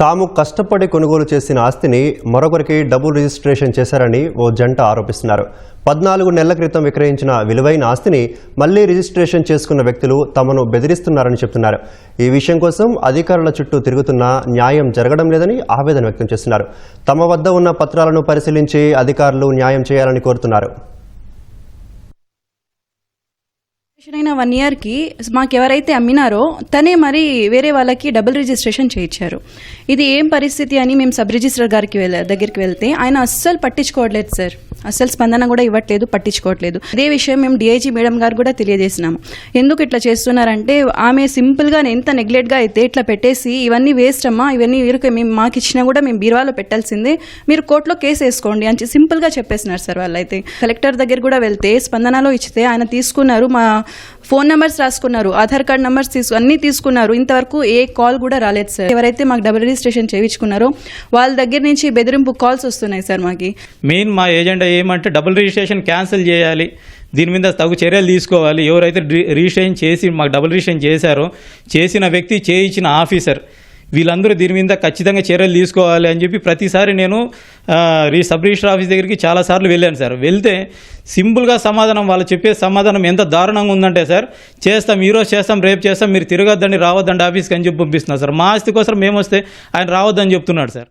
తాము కష్టపడి కొనుగోలు చేసిన ఆస్తిని మరొకరికి డబుల్ రిజిస్ట్రేషన్ చేశారని ఓ జంట ఆరోపిస్తున్నారు. పద్నాలుగు నెలల క్రితం విక్రయించిన విలువైన ఆస్తిని మళ్ళీ రిజిస్ట్రేషన్ చేసుకున్న వ్యక్తులు తమను బెదిరిస్తున్నారని చెప్తున్నారు. ఈ విషయం కోసం అధికారుల చుట్టూ తిరుగుతున్నా న్యాయం జరగడం లేదని ఆవేదన వ్యక్తం చేస్తున్నారు. తమ వద్ద ఉన్న పత్రాలను పరిశీలించి అధికారులు న్యాయం చేయాలని కోరుతున్నారు రిజిస్ట్రేషన్ అయిన వన్ ఇయర్కి మాకు ఎవరైతే అమ్మినారో తనే మరి వేరే వాళ్ళకి డబుల్ రిజిస్ట్రేషన్ చేయించారు ఇది ఏం పరిస్థితి అని మేము సబ్ రిజిస్ట్రార్ గారికి వెళ్ళ దగ్గరికి వెళ్తే ఆయన అస్సలు పట్టించుకోవట్లేదు సార్ అసలు స్పందన కూడా ఇవ్వట్లేదు పట్టించుకోవట్లేదు. ఇదే విషయం మేము డిఐజీ మేడం గారు కూడా తెలియజేసినాము. ఎందుకు ఇట్లా చేస్తున్నారంటే ఆమె సింపుల్గా ఎంత నెగ్లెక్ట్గా అయితే ఇట్లా పెట్టేసి ఇవన్నీ వేస్ట్ అమ్మా ఇవన్నీ వీరికి మేము మాకు ఇచ్చినా కూడా మేము బీరువాలో పెట్టాల్సిందే మీరు కోర్టులో కేసు వేసుకోండి అని సింపుల్గా చెప్పేసినారు సార్ వాళ్ళైతే. కలెక్టర్ దగ్గర కూడా వెళ్తే స్పందనలో ఇచ్చితే ఆయన తీసుకున్నారు మా ఫోన్ నెంబర్స్ రాసుకున్నారు ఆధార్ కార్డ్ నెంబర్స్ తీసుకు అన్నీ తీసుకున్నారు. ఇంతవరకు ఏ కాల్ కూడా రాలేదు సార్. ఎవరైతే మాకు డబుల్ రిజిస్ట్రేషన్ చేయించుకున్నారో వాళ్ళ దగ్గర నుంచి బెదిరింపు కాల్స్ వస్తున్నాయి సార్ మాకి. మెయిన్ మా ఏజెండా ఏమంటే డబుల్ రిజిస్ట్రేషన్ క్యాన్సిల్ చేయాలి. దీని మీద తగు చర్యలు తీసుకోవాలి. ఎవరైతే రి- రిజిస్ట్రేషన్ చేసి మాకు డబుల్ రిజిస్ట్రేషన్ చేశారో చేసిన వ్యక్తి చేయించిన ఆఫీసర్. వీళ్ళందరూ దీని మీద ఖచ్చితంగా చర్యలు తీసుకోవాలి అని చెప్పి ప్రతిసారి నేను రీ సబ్ రిజిస్టర్ ఆఫీస్ దగ్గరికి చాలాసార్లు వెళ్ళాను సార్. వెళ్తే సింపుల్గా సమాధానం వాళ్ళు చెప్పే సమాధానం ఎంత దారుణంగా ఉందంటే సార్ చేస్తాం ఈరోజు చేస్తాం రేపు చేస్తాం మీరు తిరగద్దండి రావద్దండి ఆఫీస్కి అని చెప్పి పంపిస్తున్నారు సార్. మా ఆస్తి కోసం మేము వస్తే ఆయన రావద్దని చెప్తున్నాడు సార్.